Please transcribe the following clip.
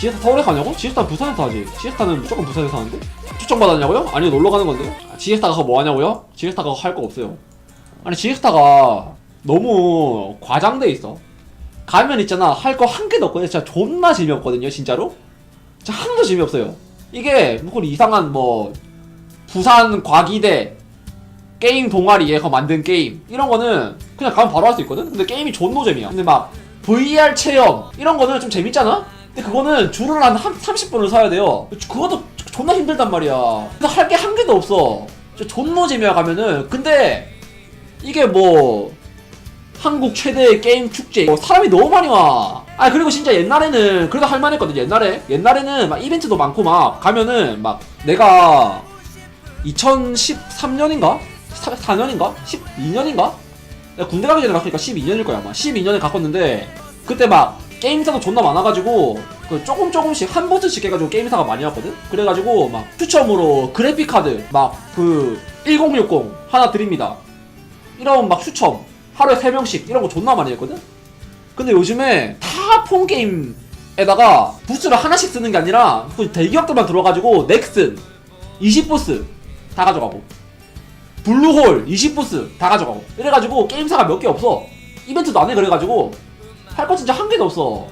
지에스타 서울에 가냐고? 지에스타 부산에서 하지. 지에스타는 무조건 부산에서 하는데? 추천받았냐고요? 아니요 놀러 가는 건데요? 아, 지에스타가 그거 뭐 하냐고요? 지에스타가 할 거 없어요. 아니 지에스타가 너무 과장돼 있어. 가면 있잖아. 할 거 한 개도 없거든요. 진짜 존나 재미없거든요 진짜로. 진짜 하나도 재미없어요. 이게 뭐 이상한 뭐 부산 과기대 게임 동아리에서 만든 게임. 이런 거는 그냥 가면 바로 할 수 있거든? 근데 게임이 존노잼이야. 근데 막 VR 체험 이런 거는 좀 재밌잖아 근데 그거는 줄을 한 30분을 서야 돼요. 그것도 존나 힘들단 말이야. 근데 할게 한 개도 없어. 존노잼이야 가면은. 근데 이게 뭐 한국 최대의 게임 축제 뭐 사람이 너무 많이 와. 아 그리고 진짜 옛날에는 그래도 할만했거든 옛날에. 옛날에는 막 이벤트도 많고 막 가면은 막 내가 2013년인가? 4년인가? 12년인가? 내가 군대 가기 전에 갔으니까 12년일 거야 아마. 12년에 갔었는데 그때 막 게임사도 존나 많아가지고 그 조금 조금씩 한 버스씩 해가지고 게임사가 많이 왔거든? 그래가지고 막 추첨으로 그래픽 카드 막 그 1060 하나 드립니다. 이런 막 추첨. 하루에 3명씩 이런 거 존나 많이 했거든? 근데 요즘에 다 폰 게임에다가 부스를 하나씩 쓰는 게 아니라 그 대기업들만 들어가지고 넥슨 20부스 다 가져가고 블루홀 20부스 다 가져가고. 이래가지고 게임사가 몇 개 없어. 이벤트도 안 해. 그래가지고 할 거 진짜 한 개도 없어